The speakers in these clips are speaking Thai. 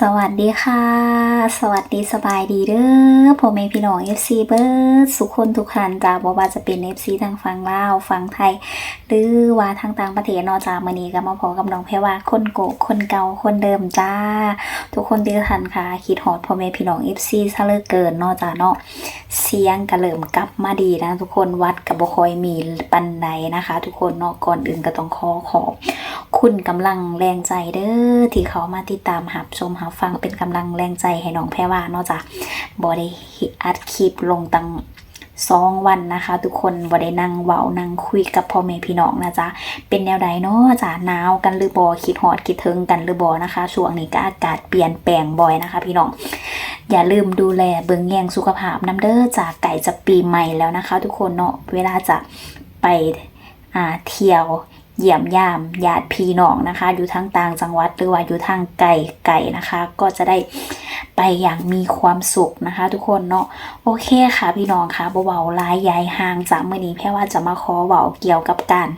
สวัสดีค่ะ สวัสดีสบายดีเด้อพ่อแม่พี่น้อง FC เบิร์ดสุขคนทุกท่านจ้าบ่ว่าจะเป็น FC ทางฝั่งลาวฝั่งไทย หรือว่าทางต่างประเทศนอกจากมื้อนี้ก็มาพอกับน้องแพรว่าคนโกะคนเก่าคนเดิมจ้า ทุกคนที่ทันค่ะคิดฮอดพ่อแม่พี่น้อง FC ซะเลือเกินนอกจากเนาะเสียงก็เริ่มกลับมาดีนะ ทุกคนวัดกับบ่คอยมีปันใดนะคะ ทุกคนเนาะก่อนอื่นก็ต้องขอขอบคุณกำลังแรงใจเด้อที่เขามาติดตามหับชมหับฟังเป็นกำลังแรงใจให้น้องแพรว่าเนอกจากบอได้อัดคลิปลงตั้งสองวันนะคะ ทุกคนบอได้นั่งเว้านั่งคุยกับพ่อแม่พี่น้องนะจ๊ะ เป็นแนวใดเนาะจ้ะหนาวกันหรือบอคิดฮอดคิดถึงกันหรือบอนะคะ ช่วงนี้ก็อากาศเปลี่ยนแปลงบ่อยนะคะ พี่น้อง อย่าลืมดูแลเบิ่งแยงสุขภาพน้ำเด้อจากไก่จะปีใหม่แล้วนะคะ ทุกคนเนาะเวลาจะไปอ่าเที่ยว เยี่ยมยามญาติพี่น้องนะคะ อยู่ทางต่างจังหวัดหรือว่าอยู่ทางไกลไก่นะคะ ก็จะได้ไปอย่างมีความสุขนะคะ ทุกคนเนาะโอเคค่ะพี่น้องค่ะเบาๆลายยายห่างจากมื่อนี้แค่ว่าจะมาขอเบาเกี่ยวกับการ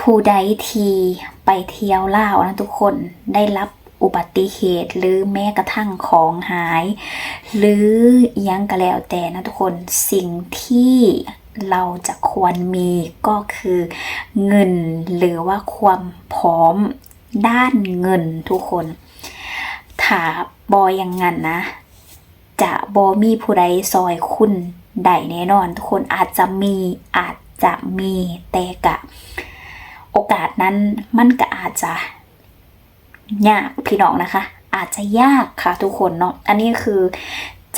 ผู้ใดทีไปเที่ยวล่าวนะทุกคนได้รับอุบัติเหตุหรือแม้กระทั่งของหาย หรือยังก็แล้วแต่นะทุกคนสิ่งที่เราจะควรมีก็คือ เงิน หรือว่าความพร้อมด้านเงินทุกคนถ้าบอยังงั้นนะ จะบอมีผู้ใดซอยคุณได้แน่นอน ทุกคนอาจจะมีอาจจะมีแต่กะ โอกาสนั้นมันก็อาจจะยากพี่น้องนะคะ อาจจะยากค่ะทุกคนเนาะอันนี้คือ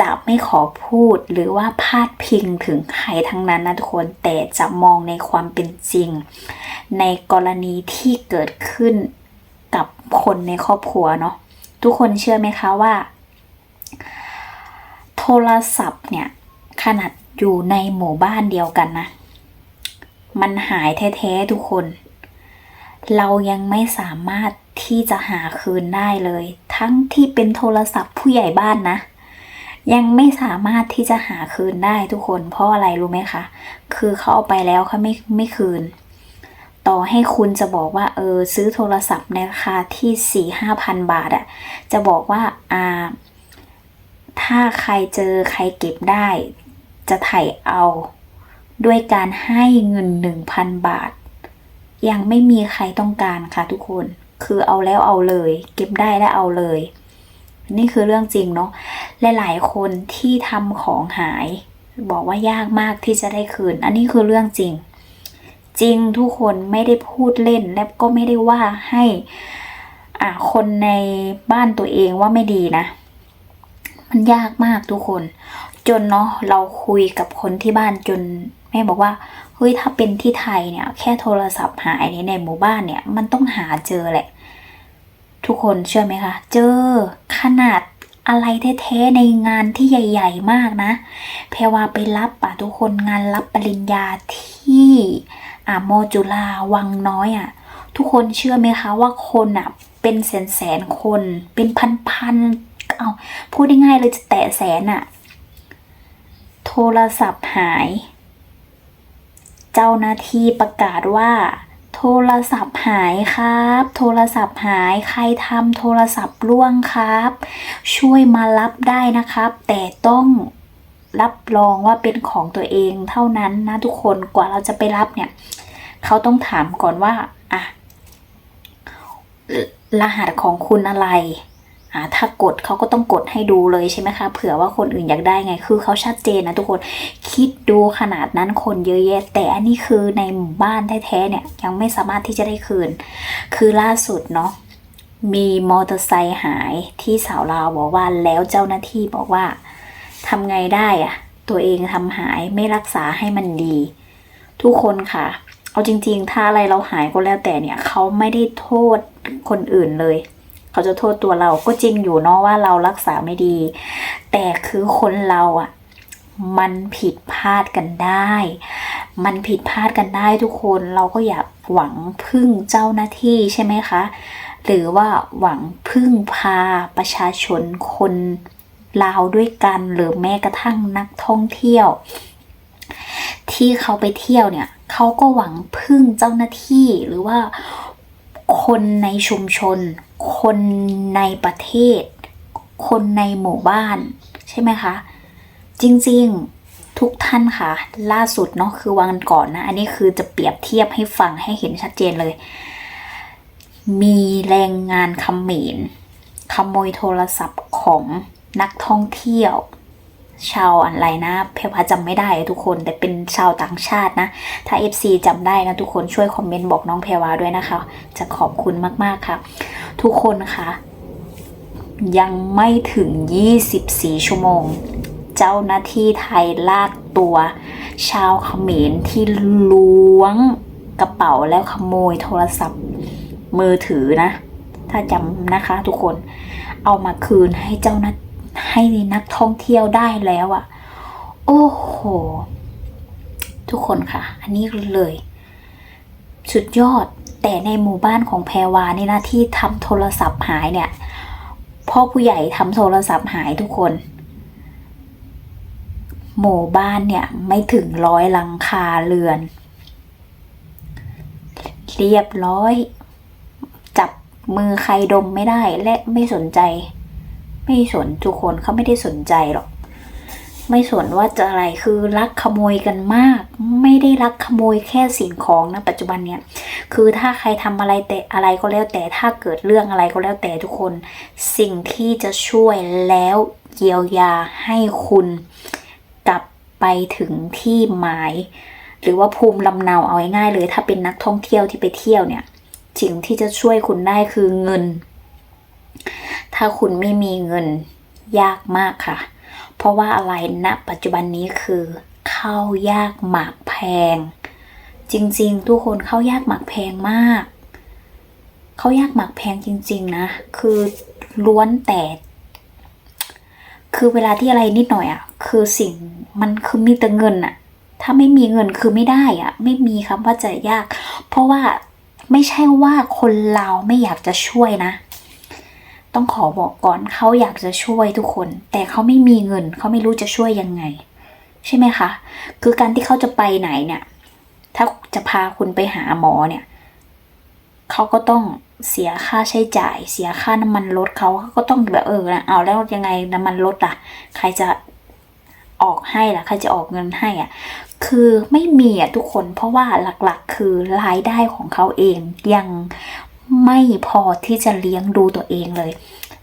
จะไม่ขอพูดหรือว่าพาดพิงถึงใครทั้งนั้นนะทุกคนแต่จะมองในความเป็นจริง ในกรณีที่เกิดขึ้นกับคนในครอบครัวเนาะทุกคนเชื่อไหมคะว่า โทรศัพท์เนี่ยขนาดอยู่ในหมู่บ้านเดียวกันนะ มันหายแท้ๆทุกคน เรายังไม่สามารถที่จะหาคืนได้เลย ทั้งที่เป็นโทรศัพท์ผู้ใหญ่บ้านนะ ยังไม่สามารถที่จะหาคืนได้ทุกคนเพราะอะไรรู้ไหมคะ คือเขาเอาไปแล้วเขาไม่ไม่คืน ต่อให้คุณจะบอกว่าเออซื้อโทรศัพท์ในราคาที่สี่ห้าพันบาทอะจะบอกว่าอ่าถ้าใครเจอใครเก็บได้ จะไถ่เอา ด้วยการให้เงินหนึ่งพันบาท ยังไม่มีใครต้องการค่ะทุกคน คือเอาแล้วเอาเลย เก็บได้แล้วเอาเลย นี่คือเรื่องจริงเนาะ หลายๆ คนที่ทำของหาย บอกว่ายากมากที่จะได้คืน อันนี้คือเรื่องจริง จริงทุกคนไม่ได้พูดเล่น และก็ไม่ได้ว่าให้คนในบ้านตัวเองว่าไม่ดีนะ มันยากมากทุกคน จนเนาะเราคุยกับคนที่บ้านจนแม่บอกว่าเฮ้ยถ้าเป็นที่ไทยเนี่ยแค่โทรศัพท์หายในหมู่บ้านเนี่ยมันต้องหาเจอแหละ ทุกคนเชื่อไหมคะ เจอขนาด อะไรแท้ๆในงานที่ใหญ่ ๆ มากนะ แพรวาไปรับอะทุกคนงานรับปริญญาที่อ่ามอจุฬาวังน้อยอะทุกคนเชื่อไหมคะว่าคนอะเป็นแสนแสนๆคน เป็นพันพันๆเอาพูดได้ง่ายเลยจะแตะแสนอะโทรศัพท์หาย เจ้าหน้าที่ประกาศว่า โทรศัพท์หายครับ โทรศัพท์หาย ใครทำโทรศัพท์ร่วงครับ ช่วยมารับได้นะครับ แต่ต้องรับรองว่าเป็นของตัวเองเท่านั้นนะทุกคน กว่าเราจะไปรับเนี่ย เขาต้องถามก่อนว่า อะ รหัสของคุณอะไร อ่าถ้ากดเขาก็ต้องกดให้ดูเลยใช่ไหมคะ เผื่อว่าคนอื่นอยากได้ไง คือเขาชัดเจนนะทุกคน คิดดูขนาดนั้นคนเยอะแยะ แต่อันนี้คือในหมู่บ้านแท้ๆเนี่ยยังไม่สามารถที่จะได้คืน คือล่าสุดเนาะมีมอเตอร์ไซค์หายที่สาวลาวบอกว่าแล้วเจ้าหน้าที่บอกว่าทำไงได้อะตัวเองทำหายไม่รักษาให้มันดี ทุกคนค่ะ เอาจริง ๆ ถ้าอะไรเราหายก็แล้วแต่เนี่ยเขาไม่ได้โทษคนอื่นเลย เขาจะโทษตัวเราก็จริงอยู่เนาะว่าเรารักษาไม่ดี แต่คือคนเราอะ่ะมันผิดพลาดกันได้ มันผิดพลาดกันได้ทุกคนเราก็อย่าหวังพึ่งเจ้าหน้าที่ใช่ไหมคะ หรือว่าหวังพึ่งพาประชาชนคนลาวด้วยกันหรือแม้กระทั่งนักท่องเที่ยว ที่เขาไปเที่ยวเนี่ยเขาก็หวังพึ่งเจ้าหน้าที่หรือว่าคนในชุมชน คนในประเทศ คนในหมู่บ้าน ใช่ไหมคะ จริงๆทุกท่านค่ะ ล่าสุดเนาะคือวันก่อนนะ อันนี้คือจะเปรียบเทียบให้ฟังให้เห็นชัดเจนเลย มีแรงงานเขมรขโมยโทรศัพท์ของนักท่องเที่ยว ชาวอะไรนะเพพาจำไม่ได้ทุกคนแต่เป็นชาวต่างชาตินะ ถ้า FC จำได้นะทุกคนช่วยคอมเมนต์บอกน้องเพรวาด้วยนะคะ จะขอบคุณมากๆค่ะ ทุกคนคะยังไม่ถึง 24 ชั่วโมง เจ้าหน้าที่ไทยลากตัว ชาวเขมรที่ล้วงกระเป๋าแล้วขโมยโทรศัพท์ มือถือนะ ถ้าจำนะคะทุกคนเอามาคืนให้เจ้าหน้า ให้นักท่องเที่ยวได้แล้วอะ่ะ โอ้โห ทุกคนค่ะ อันนี้เลย สุดยอดแต่ในหมู่บ้านของแพรวานี่นะที่ทำโทรศัพท์หายเนี่ยพ่อผู้ใหญ่ทำโทรศัพท์หายทุกคน หมู่บ้านเนี่ยไม่ถึงร้อยหลังคาเรือน เรียบร้อย จับมือใครดมไม่ได้และไม่สนใจ ไม่สนทุกคนเขาไม่ได้สนใจหรอก ไม่สนว่าจะอะไรคือรักขโมยกันมาก ไม่ได้รักขโมยแค่สิ่งของนะปัจจุบันเนี่ย คือถ้าใครทำอะไรแต่อะไรก็แล้วแต่ถ้าเกิดเรื่องอะไรก็แล้วแต่ทุกคน สิ่งที่จะช่วยแล้วเยียวยาให้คุณกลับไปถึงที่หมาย หรือว่าภูมิลำเนาเอาง่ายๆเลย ถ้าเป็นนักท่องเที่ยวที่ไปเที่ยวเนี่ยสิ่งที่จะช่วยคุณได้คือเงิน ถ้าคุณไม่มีเงินยากมากค่ะ เพราะว่าอะไรณนะปัจจุบันนี้คือข้าวยากหมากแพง จริงๆ ทุกคนข้าวยากหมากแพงมากข้าวยากหมากแพงจริง ๆ นะ คือล้วนแต่ คือเวลาที่อะไรนิดหน่อยอะ่ะ คือสิ่งมันคือมีแต่เงินอะ่ะ ถ้าไม่มีเงินคือไม่ได้อะ่ะ ไม่มีคำว่าจะยาก เพราะว่าไม่ใช่ว่าคนเราไม่อยากจะช่วยนะ ต้องขอบอกก่อนเขาอยากจะช่วยทุกคน แต่เขาไม่มีเงินเขาไม่รู้จะช่วยยังไง ใช่ไหมคะ คือการที่เขาจะไปไหนเนี่ย ถ้าจะพาคุณไปหาหมอเนี่ยเขาก็ต้องเสียค่าใช้จ่าย เสียค่าน้ำมันรถเขาเขาก็ต้องแบบเออนะเอาแล้วยังไงน้ำมันรถล่ะ ใครจะออกให้ล่ะ ใครจะออกเงินให้อะ คือไม่มีอะทุกคน เพราะว่าหลักๆ คือรายได้ของเขาเองยัง ไม่พอที่จะเลี้ยงดูตัวเองเลย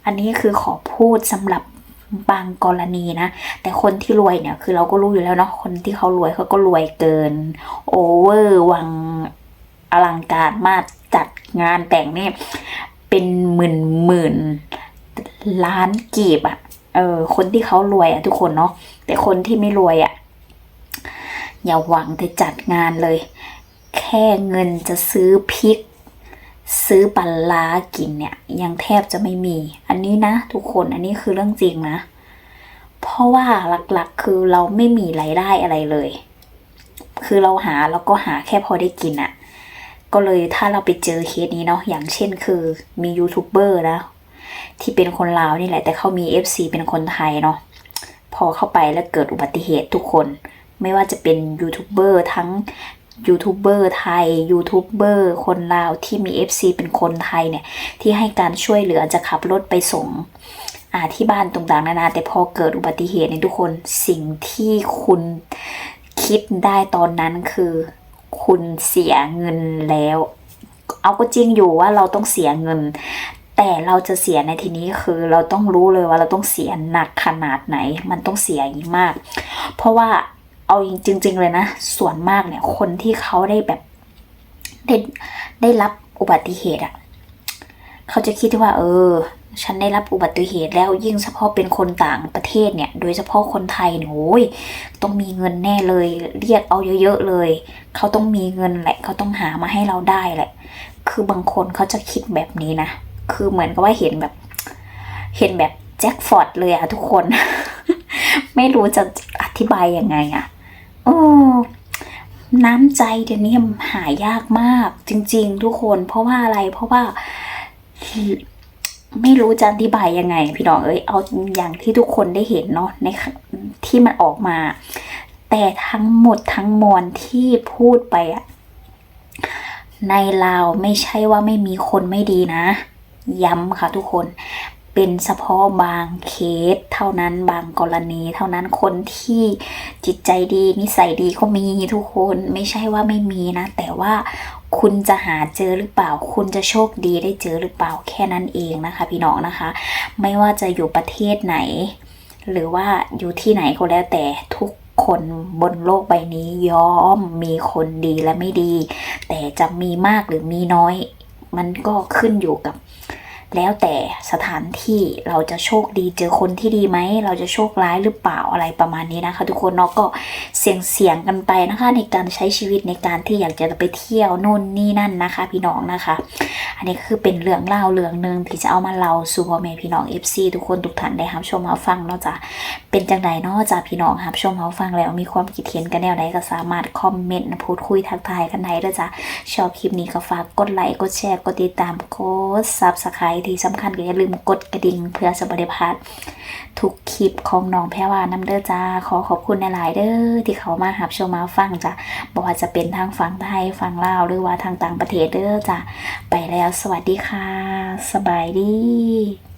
อันนี้คือขอพูดสำหรับบางกรณีนะ แต่คนที่รวยเนี่ยคือเราก็รู้อยู่แล้วเนาะคนที่เขารวยเขาก็รวยเกิน โอเวอร์วังอลังการมากจัดงานแต่งนี่เป็นหมื่นหมื่นล้านกีบอะเออคนที่เขารวยอะทุกคนเนาะแต่คนที่ไม่รวยอะอย่าหวังแต่จัดงานเลย แค่เงินจะซื้อพริก ซื้อปลาร้ากินเนี่ยยังแทบจะไม่มี อันนี้นะ ทุกคนอันนี้คือเรื่องจริงนะ เพราะว่าหลักๆคือเราไม่มีรายได้อะไรเลย คือเราหาเราก็หาแค่พอได้กินอะก็เลยถ้าเราไปเจอเคสนี้เนาะอย่างเช่นคือมียูทูบเบอร์นะที่เป็นคนลาวนี่แหละ แต่เขามี FC เป็นคนไทยเนาะพอเข้าไปแล้วเกิดอุบัติเหตุทุกคน ไม่ว่าจะเป็นยูทูบเบอร์ทั้ง ยูทูบเบอร์ไทยยูทูบเบอร์คนลาวที่มี FC เป็นคนไทยเนี่ย ที่ให้การช่วยเหลือจะขับรถไปส่งที่บ้านตรงต่างนานา แต่พอเกิดอุบัติเหตุเนี่ยทุกคนสิ่งที่คุณคิดได้ตอนนั้นคือ คุณเสียเงินแล้ว เอาก็จริงอยู่ว่าเราต้องเสียเงิน แต่เราจะเสียในทีนี้คือ เราต้องรู้เลยว่าเราต้องเสียหนักขนาดไหน มันต้องเสียอย่างมาก เพราะว่า เอาจริง ๆ เลยนะ ส่วนมากเนี่ย คนที่เขาได้แบบได้ได้รับอุบัติเหตุอะ่ะ เขาจะคิดว่า เออ ฉันได้รับอุบัติเหตุแล้วยิ่งเฉพาะเป็นคนต่างประเทศเนี่ย โดยเฉพาะคนไทยเนี่ยโอ้ยต้องมีเงินแน่เลย เรียกเอาเยอะๆเลย เขาต้องมีเงินแหละ เขาต้องหามาให้เราได้แหละ คือบางคนเขาจะคิดแบบนี้นะ คือเหมือนกับว่าเห็นแบบ เห็นแบบแจ็คฟอร์ดเลยอะทุกคน ไม่รู้จะอธิบายยังไงอะ อ้น้ำใจเดี๋ยวนี้หายากมากจริง ๆ ทุกคนเพราะว่าอะไรเพราะว่า ไม่รู้จะอธิบายยังไง พี่น้องเอ้ยเอาอย่างที่ทุกคนได้เห็นเนาะในที่มันออกมา แต่ทั้งหมดทั้งมวลที่พูดไปอะในลาวไม่ใช่ว่าไม่มีคนไม่ดีนะ ย้ำค่ะทุกคน เป็นเฉพาะบางเคสเท่านั้นบางกรณีเท่านั้นคนที่จิตใจดีนิสัยดีก็มีทุกคนไม่ใช่ว่าไม่มีนะ แต่ว่าคุณจะหาเจอหรือเปล่า คุณจะโชคดีได้เจอหรือเปล่าแค่นั้นเองนะคะ พี่น้องนะคะ ไม่ว่าจะอยู่ประเทศไหน หรือว่าอยู่ที่ไหนก็แล้วแต่ทุกคนบนโลกใบนี้ย่อมมีคนดีและไม่ดี แต่จะมีมากหรือมีน้อย มันก็ขึ้นอยู่กับ แล้วแต่สถานที่เราจะโชคดีเจอคนที่ดีไหม เราจะโชคร้ายหรือเปล่าอะไรประมาณนี้นะคะ ทุกคนเนาะก็เสี่ยงเสี่ยงๆกันไปนะคะ ในการใช้ชีวิตในการที่อยากจะไปเที่ยวโน่นนี่นั่นนะคะ พี่น้องนะคะ อันนี้คือเป็นเรื่องเล่าเรื่องหนึ่งที่จะเอามาเล่าสู่พ่อแม่พี่น้อง FC ทุกคนทุกท่านได้รับชมรับฟังเนาะจ้ะเป็นจังไดเนาะจ้ะพี่น้องรับชมรับฟังแล้วมีความคิดเห็นกันแนวใดก็สามารถคอมเมนต์พูดคุยทักทายกันได้เด้อจ้ะชอบคลิปนี้ก็ฝากกดไลค์กดแชร์กดติดตามกดซับสไครตที่สำคัญก็อย่าลืมกดกระดิ่งเพื่อสบริพัดทุกคลิปของน้องแพรวาน้ำเด้อจ้าขอขอบคุณหลาย ๆ เด้อที่เขามาหับชมมาฟังจ้ะบอกว่าจะเป็นทางฝั่งไทยฝั่งลาวหรือว่าทางต่างประเทศเด้อจ้ะไปแล้วสวัสดีค่ะ สบายดี